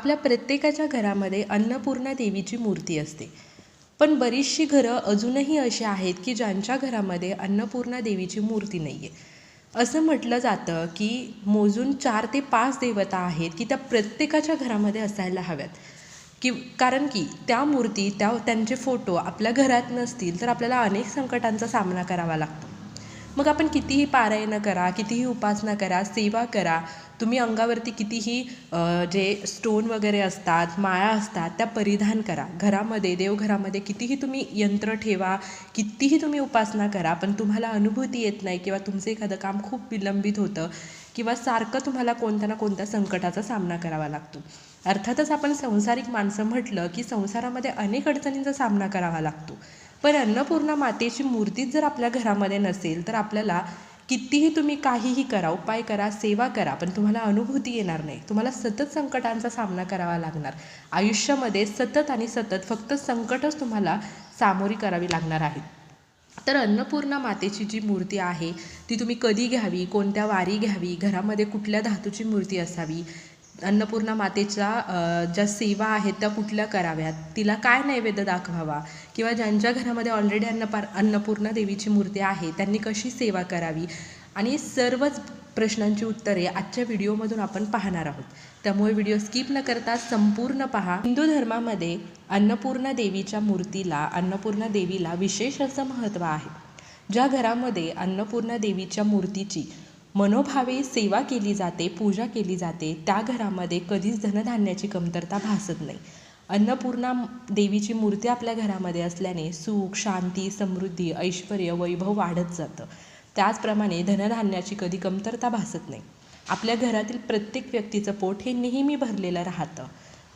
आपल्या प्रत्येकाच्या घरामध्ये अन्नपूर्णा देवीची मूर्ती असते. पण बरीचशी घरं अजूनही अशी आहेत की ज्यांच्या घरामध्ये अन्नपूर्णा देवीची मूर्ती नाही आहे असं म्हटलं जातं की मोजून चार ते पाच देवता आहेत की त्या प्रत्येकाच्या घरामध्ये असायला हव्यात. की कारण की त्या मूर्ती त्या त्यांचे फोटो आपल्या घरात नसतील तर आपल्याला अनेक संकटांचा सामना करावा लागतो. मग आपण कितीही पारायणं करा कितीही उपासना करा सेवा करा तुम्ही अंगावरती कितीही जे स्टोन वगैरे असतात माळा असतात त्या परिधान करा. घरामध्ये देवघरामध्ये कितीही तुम्ही यंत्र ठेवा कितीही तुम्ही उपासना करा पण तुम्हाला अनुभूती येत नाही किंवा तुमचं एखादं काम खूप विलंबित होतं किंवा सारखं तुम्हाला कोणत्या ना कोणत्या संकटाचा सामना करावा लागतो. अर्थातच आपण संसारिक माणसं म्हटलं की संसारामध्ये अनेक अडचणींचा सामना करावा लागतो. पण अन्नपूर्णा मातेची मूर्तीच जर आपल्या घरामध्ये नसेल तर आपल्याला कितीही तुम्ही काहीही करा उपाय करा सेवा करा पण तुम्हाला अनुभूती येणार नाही. तुम्हाला सतत संकटांचा सामना करावा लागणार. आयुष्यामध्ये सतत आणि सतत फक्त संकटच तुम्हाला सामोरी करावी लागणार आहेत तर अन्नपूर्णा मातेची जी मूर्ती आहे ती तुम्ही कधी घ्यावी कोणत्या वारी घ्यावी घरामध्ये कुठल्या धातूची मूर्ती असावी अन्नपूर्णा मातेच्या ज्या सेवा आहेत त्या कुठल्या कराव्यात? तिला काय नैवेद्य दाखवावा? किंवा ज्यांच्या घरामध्ये ऑलरेडी अन्नपार अन्नपूर्णा देवीची मूर्ती आहे त्यांनी कशी सेवा करावी? आणि सर्वच प्रश्नांची उत्तरे आजच्या व्हिडिओमधून आपण पाहणार आहोत. त्यामुळे व्हिडिओ स्किप न करता संपूर्ण पहा. हिंदू धर्मामध्ये अन्नपूर्णा देवीच्या मूर्तीला अन्नपूर्णा देवीला विशेष असं महत्त्व आहे. ज्या घरामध्ये अन्नपूर्णा देवीच्या मूर्तीची मनोभावे सेवा केली जाते पूजा केली जाते त्या घरामध्ये कधीच धनधान्याची कमतरता भासत नाही. अन्नपूर्णा देवीची मूर्ती आपल्या घरामध्ये असल्याने सुख शांती समृद्धी ऐश्वर वैभव वाढत जातं. त्याचप्रमाणे धनधान्याची कधी कमतरता भासत नाही. आपल्या घरातील प्रत्येक व्यक्तीचं पोट हे नेहमी भरलेलं राहतं.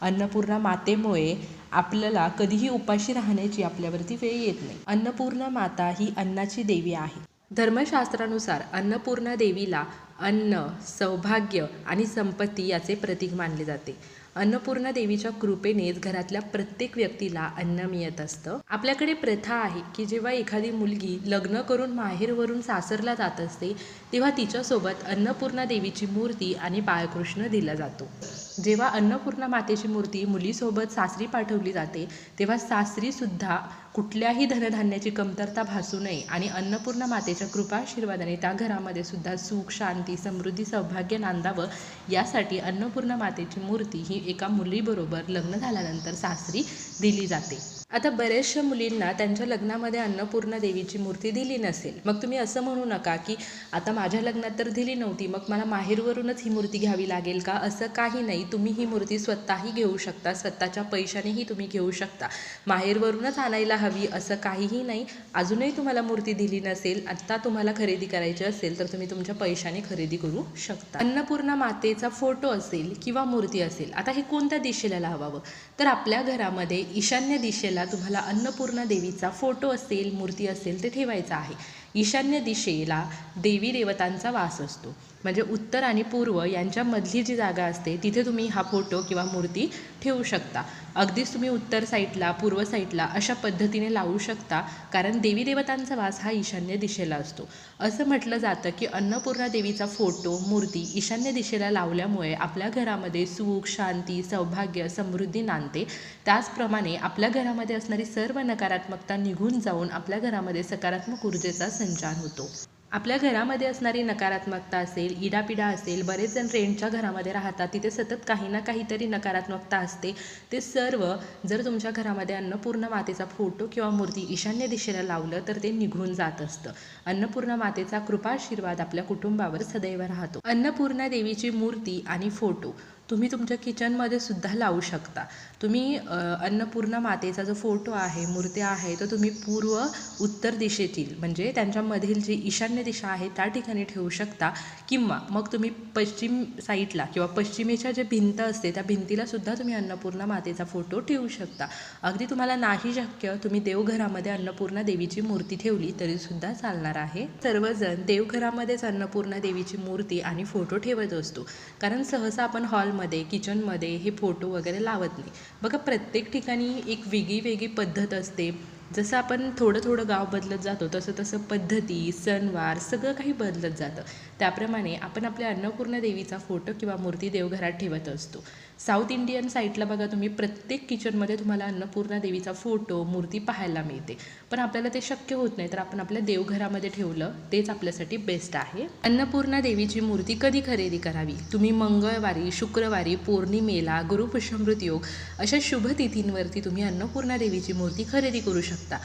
अन्नपूर्णा मातेमुळे आपल्याला कधीही उपाशी राहण्याची आपल्यावरती वेळ येत नाही. अन्नपूर्णा माता ही अन्नाची देवी आहे. धर्मशास्त्रानुसार अन्नपूर्णा देवीला अन्न सौभाग्य आणि संपत्ती याचे प्रतीक मानले जाते. अन्नपूर्णा देवीच्या कृपेनेच घरातल्या प्रत्येक व्यक्तीला अन्न मिळत असतं. आपल्याकडे प्रथा आहे की जेव्हा एखादी मुलगी लग्न करून माहेरवरून सासरला जात असते तेव्हा तिच्यासोबत अन्नपूर्णा देवीची मूर्ती आणि बाळकृष्ण दिला जातो. जेव्हा अन्नपूर्णा मातेची मूर्ती मुलीसोबत सासरी पाठवली जाते तेव्हा सासरीसुद्धा कुठल्याही धनधान्याची कमतरता भासू नये आणि अन्नपूर्णा मातेच्या कृपाशीर्वादाने त्या घरामध्ये सुद्धा सुख शांती समृद्धी सौभाग्य नांदावं. यासाठी अन्नपूर्णा मातेची मूर्ती ही एका मुलीबरोबर लग्न झाल्यानंतर सासरी दिली जाते. आता बऱ्याचशा मुलींना त्यांच्या लग्नामध्ये अन्नपूर्णा देवीची मूर्ती दिली नसेल. मग तुम्ही असं म्हणू नका की आता माझ्या लग्नात तर दिली नव्हती मग मला माहेरवरूनच ही मूर्ती घ्यावी लागेल का? असं काही नाही. तुम्ही ही मूर्ती स्वतःही घेऊ शकता स्वतःच्या पैशानेही तुम्ही घेऊ शकता. माहेरवरूनच आणायला हवी असं काहीही नाही. अजूनही तुम्हाला मूर्ती दिली नसेल आत्ता तुम्हाला खरेदी करायची असेल तर तुम्ही तुमच्या पैशाने खरेदी करू शकता. अन्नपूर्णा मातेचा फोटो असेल किंवा मूर्ती असेल आता हे कोणत्या दिशेला लावावं? तर आपल्या घरामध्ये ईशान्य दिशेला तुम्हाला अन्नपूर्णा देवीचा फोटो असेल मूर्ती असेल ते ठेवायचा आहे. ईशान्य दिशेला देवी देवतांचा वास असतो. म्हणजे उत्तर आणि पूर्व यांच्यामधली जी जागा असते तिथे तुम्ही हा फोटो किंवा मूर्ती ठेवू शकता. अगदीच तुम्ही उत्तर साईडला पूर्व साईडला अशा पद्धतीने लावू शकता कारण देवी देवतांचा वास हा ईशान्य दिशेला असतो. असं म्हटलं जातं की अन्नपूर्णा देवीचा फोटो मूर्ती ईशान्य दिशेला लावल्यामुळे आपल्या घरामध्ये सुख शांती सौभाग्य समृद्धी नांदते. त्याचप्रमाणे आपल्या घरामध्ये असणारी सर्व नकारात्मकता निघून जाऊन आपल्या घरामध्ये सकारात्मक ऊर्जेचा संचार होतो. आपल्या घरामध्ये असणारी नकारात्मकता असेल इडापिडा असेल बरेच जण रेंटच्या घरामध्ये राहतात. तिथे सतत काही ना काहीतरी नकारात्मकता असते. ते सर्व जर तुमच्या घरामध्ये अन्नपूर्ण मातेचा फोटो किंवा मूर्ती ईशान्य दिशेला लावलं तर ते निघून जात असतं. अन्नपूर्णा मातेचा कृपाशीर्वाद आपल्या कुटुंबावर सदैव राहतो. अन्नपूर्णा देवीची मूर्ती आणि फोटो तुम्ही तुमच्या किचनमध्ये सुद्धा लावू शकता. तुम्ही अन्नपूर्णा मातेचा जो फोटो आहे मूर्त्या आहे तो तुम्ही पूर्व उत्तर दिशेतील म्हणजे त्यांच्यामधील जी ईशान्य दिशा आहे त्या ठिकाणी ठेवू शकता. किंवा मग तुम्ही पश्चिम साईडला किंवा पश्चिमेच्या जे भिंत असते त्या भिंतीला सुद्धा तुम्ही अन्नपूर्णा मातेचा फोटो ठेवू शकता. अगदी तुम्हाला नाही शक्य तुम्ही देवघरामध्ये अन्नपूर्णा देवीची मूर्ती ठेवली तरीसुद्धा चालणार आहे. सर्वजण देवघरामध्येच अन्नपूर्णा देवीची मूर्ती आणि फोटो ठेवत असतो. कारण सहसा आपण हॉल हॉलमध्ये किचनमध्ये हे फोटो वगैरे लावत नाही. बघा प्रत्येक ठिकाणी एक वेगळी वेगळी पद्धत असते. जसं आपण थोडं थोडं गाव बदलत जातो तसं तसं पद्धती सणवार सगळं काही बदलत जातं. त्याप्रमाणे आपण आपल्या अन्नपूर्णा देवीचा फोटो किंवा मूर्ती देवघरात ठेवत असतो. साऊथ इंडियन साईडला बघा तुम्ही प्रत्येक किचनमध्ये तुम्हाला अन्नपूर्णा देवीचा फोटो मूर्ती पाहायला मिळते. पण आपल्याला ते शक्य होत नाही तर आपण आपल्या देवघरामध्ये ठेवलं तेच आपल्यासाठी बेस्ट आहे. अन्नपूर्णा देवीची मूर्ती कधी खरेदी करावी? तुम्ही मंगळवारी शुक्रवारी पौर्णिमेला गुरुपुष्यमृत योग अशा शुभ तिथींवरती तुम्ही अन्नपूर्णा देवीची मूर्ती खरेदी करू शकता.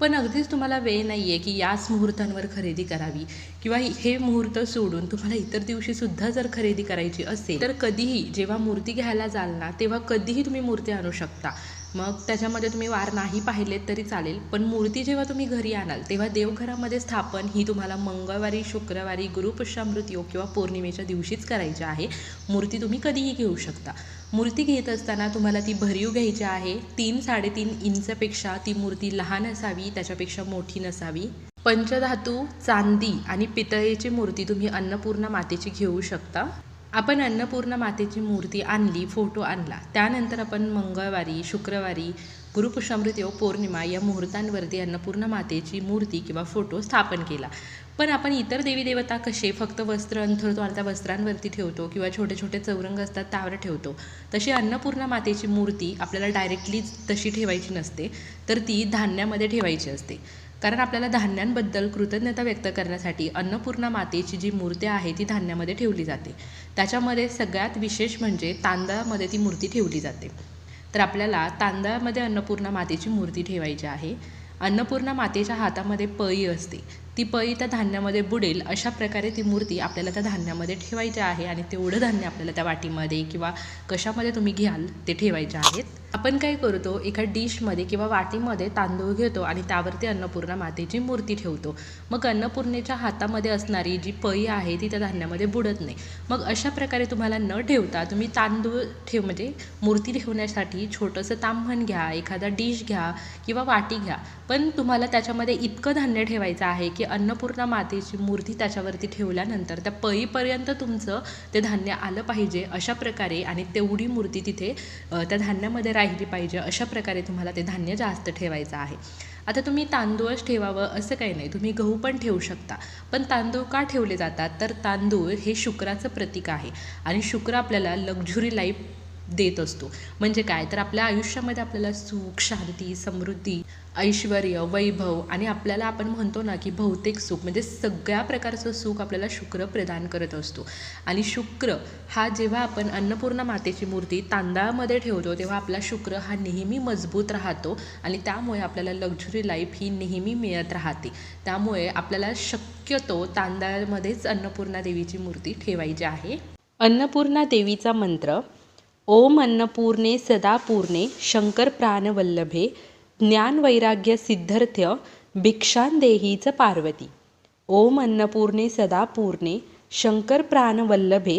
पण अगदीच तुम्हाला वेळ नाही आहे की याच मुहूर्तांवर खरेदी करावी किंवा हे मुहूर्त सोडून तुम्हाला इतर दिवशी सुद्धा जर खरेदी करायची असेल तर कधीही जेव्हा मूर्ती घ्यायला जाल ना तेव्हा कधीही तुम्ही मूर्ती आणू शकता. मग त्याच्यामध्ये तुम्ही वार नाही पाहिलेत तरी चालेल. पण मूर्ती जेव्हा तुम्ही घरी आणाल तेव्हा देवघरामध्ये स्थापन ही तुम्हाला मंगळवारी शुक्रवारी गुरुपुष्यामृत योग किंवा पौर्णिमेच्या दिवशीच करायची आहे. मूर्ती तुम्ही कधीही घेऊ शकता. मूर्ती घेत असताना तुम्हाला ती भरीव घ्यायची आहे. तीन साडेतीन इंचपेक्षा ती मूर्ती लहान असावी त्याच्यापेक्षा मोठी नसावी. पंचधातू चांदी आणि पितळेची मूर्ती तुम्ही अन्नपूर्णा मातेची घेऊ शकता. आपण अन्नपूर्णा मातेची मूर्ती आणली फोटो आणला. त्यानंतर आपण मंगळवारी शुक्रवारी गुरुपुष्यामृत योग पौर्णिमा या मुहूर्तांवरती अन्नपूर्णा मातेची मूर्ती किंवा फोटो स्थापन केला. पण आपण इतर देवी देवता कसे फक्त वस्त्र अंथरतो आणि त्या वस्त्रांवरती ठेवतो किंवा छोटे छोटे चौरंग असतात त्यावर ठेवतो? तशी अन्नपूर्णा मातेची मूर्ती आपल्याला डायरेक्टली तशी ठेवायची नसते तर ती धान्यामध्ये ठेवायची असते. कारण आपल्याला धान्यांबद्दल कृतज्ञता व्यक्त करण्यासाठी अन्नपूर्णा मातेची जी मूर्ती आहे ती धान्यामध्ये ठेवली जाते. त्याच्यामध्ये सगळ्यात विशेष म्हणजे तांदळामध्ये ती मूर्ती ठेवली जाते. तर आपल्याला तांदळामध्ये अन्नपूर्णा मातेची मूर्ती ठेवायची आहे. अन्नपूर्णा मातेच्या हातामध्ये पळी असते. ती पळी त्या धान्यामध्ये बुडेल अशा प्रकारे ती मूर्ती आपल्याला त्या धान्यामध्ये ठेवायची आहे आणि तेवढं धान्य आपल्याला त्या वाटीमध्ये किंवा कशामध्ये तुम्ही घ्याल ते ठेवायचे आहेत. आपण काय करतो एका डिशमध्ये किंवा वाटीमध्ये तांदूळ घेतो आणि त्यावरती अन्नपूर्णा मातेची मूर्ती ठेवतो. मग अन्नपूर्णेच्या हातामध्ये असणारी जी पळी आहे ती त्या धान्यामध्ये बुडत नाही. मग अशा प्रकारे तुम्हाला न ठेवता तुम्ही तांदूळ ठेव म्हणजे मूर्ती ठेवण्यासाठी छोटंसं तांभण घ्या एखादा डिश घ्या किंवा वाटी घ्या. पण तुम्हाला त्याच्यामध्ये इतकं धान्य ठेवायचं आहे की अन्नपूर्णा मातेची मूर्ती त्याच्यावरती ठेवल्यानंतर त्या पईपर्यंत तुमचं ते धान्य आलं पाहिजे अशा प्रकारे आणि तेवढी मूर्ती तिथे त्या धान्यामध्ये राहिली पाहिजे अशा प्रकारे तुम्हाला ते धान्य जास्त ठेवायचं आहे. आता तुम्ही तांदूळच ठेवावं असं काही नाही. तुम्ही गहू पण ठेवू शकता. पण तांदूळ का ठेवले जातात? तर तांदूळ हे शुक्राचं प्रतीक आहे. आणि शुक्र आपल्याला लक्झुरी लाईफ देत असतो. म्हणजे काय? तर आपल्या आयुष्यामध्ये आपल्याला सुख शांती समृद्धी ऐश्वर वैभव आणि आपल्याला आपण म्हणतो ना की भौतिक सुख म्हणजे सगळ्या प्रकारचं सुख आपल्याला शुक्र प्रदान करत असतो. आणि शुक्र हा जेव्हा आपण अन्नपूर्णा मातेची मूर्ती तांदळामध्ये ठेवतो तेव्हा आपला शुक्र हा नेहमी मजबूत राहतो आणि त्यामुळे आपल्याला लक्झरी लाईफ ही नेहमी मिळत राहते. त्यामुळे आपल्याला शक्यतो तांदळामध्येच अन्नपूर्णा देवीची मूर्ती ठेवायची आहे. अन्नपूर्णा देवीचा मंत्र ओम अन्नपूर्णे सदा पूर्णे शंकर प्राणवल्लभे ज्ञानवैराग्य सिद्धर्थ्य भिक्षांदेहीच पार्वती. ओम अन्नपूर्णे सदा पूर्णे शंकर प्राणवल्लभे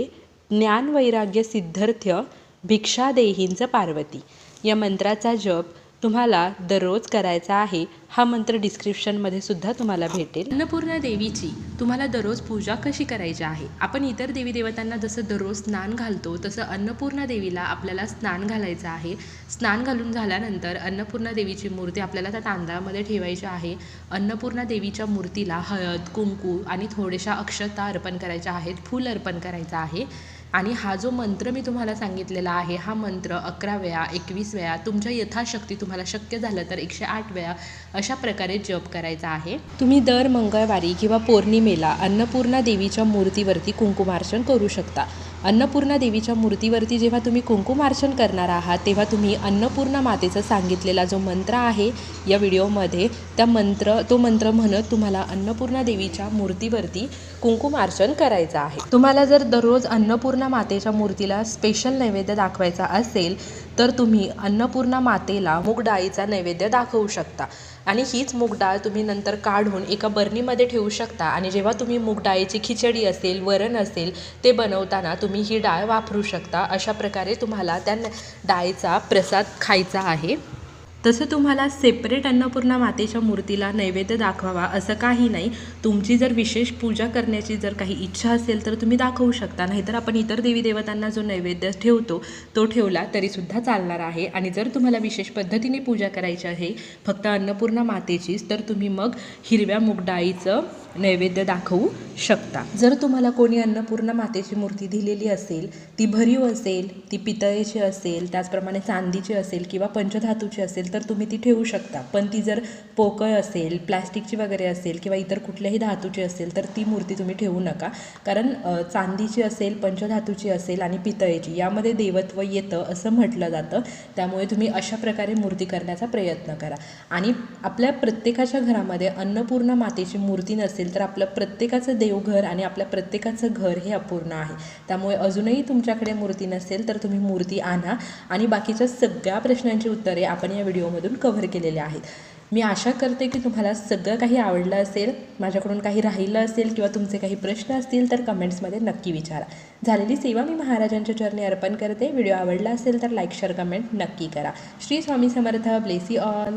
ज्ञानवैराग्य सिद्धर्थ्य भिक्षादेहींच पार्वती. या मंत्राचा जप तुम्हाला दररोज करायचा आहे हा मंत्र डिस्क्रिप्शनमध्ये सुद्धा तुम्हाला भेटेल. अन्नपूर्णा देवीची तुम्हाला दररोज पूजा कशी करायची आहे? आपण इतर देवी देवतांना जसं दररोज स्नान घालतो तसं अन्नपूर्णा देवीला आपल्याला स्नान घालायचं आहे. स्नान घालून झाल्यानंतर अन्नपूर्णा देवीची मूर्ती आपल्याला त्या तांदळामध्ये ठेवायची आहे. अन्नपूर्णा देवीच्या मूर्तीला हळद कुंकू आणि थोड्याशा अक्षता अर्पण करायच्या आहेत फूल अर्पण करायचं आहे. आणि हा जो मंत्र मी तुम्हाला सांगितलेला आहे हा मंत्र अकरा वेळा एकवीस वेळा तुमच्या यथाशक्ती तुम्हाला शक्य झालं तर एकशे आठ वेळा अशा प्रकारे जप करायचा आहे. तुम्ही दर मंगळवारी किंवा पौर्णिमेला अन्नपूर्णा देवीच्या मूर्तीवरती कुंकुमार्चन करू शकता. अन्नपूर्णा देवीच्या मूर्तीवरती जेव्हा तुम्ही कुंकुमार्चन करणार आहात तेव्हा तुम्ही अन्नपूर्णा मातेचा सांगितलेला जो मंत्र आहे या व्हिडिओमध्ये त्या मंत्र तो मंत्र म्हणत तुम्हाला अन्नपूर्णा देवीच्या मूर्तीवरती कुंकुमार्चन करायचं आहे. तुम्हाला जर दररोज अन्नपूर्णा मातेच्या मूर्तीला स्पेशल नैवेद्य दाखवायचा असेल तर तुम्ही अन्नपूर्णा मातेला मूग डाळीचा नैवेद्य दाखवू शकता. आणि हीच मूग डाळ तुम्ही नंतर काढून एका बर्नीमध्ये ठेवू शकता. आणि जेव्हा तुम्ही मूग डाळीची खिचडी असेल वरण असेल ते बनवताना तुम्ही ही डाळ वापरू शकता. अशा प्रकारे तुम्हाला त्या डाळीचा प्रसाद खायचा आहे. तसं तुम्हाला सेपरेट अन्नपूर्णा मातेच्या मूर्तीला नैवेद्य दाखवावा असं काही नाही. तुमची जर विशेष पूजा करण्याची जर काही इच्छा असेल तर तुम्ही दाखवू शकता. नाहीतर आपण इतर देवी देवतांना जो नैवेद्य ठेवतो तो ठेवला तरीसुद्धा चालणार आहे. आणि जर तुम्हाला विशेष पद्धतीने पूजा करायची आहे फक्त अन्नपूर्णा मातेचीच तर तुम्ही मग हिरव्या मूगडाळीचं नैवेद्य दाखवू शकता. जर तुम्हाला कोणी अन्नपूर्णा मातेची मूर्ती दिलेली असेल ती भरीव असेल ती पितळेची असेल त्याचप्रमाणे चांदीची असेल किंवा पंचधातूची असेल तर तर तुम्ही ती ठेवू शकता. पण ती जर पोकळ असेल प्लॅस्टिकची वगैरे असेल किंवा इतर कुठल्याही धातूची असेल तर ती मूर्ती तुम्ही ठेवू नका. कारण चांदीची असेल पंचधातूची असेल आणि पितळेची यामध्ये देवत्व येतं असं म्हटलं जातं. त्यामुळे तुम्ही अशा प्रकारे मूर्ती करण्याचा प्रयत्न करा. आणि आपल्या प्रत्येकाच्या घरामध्ये अन्नपूर्ण मातेची मूर्ती नसेल तर आपलं प्रत्येकाचं देवघर आणि आपल्या प्रत्येकाचं घर हे अपूर्ण आहे. त्यामुळे अजूनही तुमच्याकडे मूर्ती नसेल तर तुम्ही मूर्ती आणा. आणि बाकीच्या सगळ्या प्रश्नांची उत्तरे आपण या व्हिडिओमधून कव्हर केलेले आहेत. मी आशा करते की तुम्हाला सगळं काही आवडलं असेल माझ्याकडून काही राहिलं असेल किंवा तुमचे काही प्रश्न असतील तर कमेंट्समध्ये नक्की विचारा. झालेली सेवा मी महाराजांच्या चरणी अर्पण करते. व्हिडिओ आवडला असेल तर लाईक शेअर कमेंट नक्की करा. श्री स्वामी समर्थ. Bless all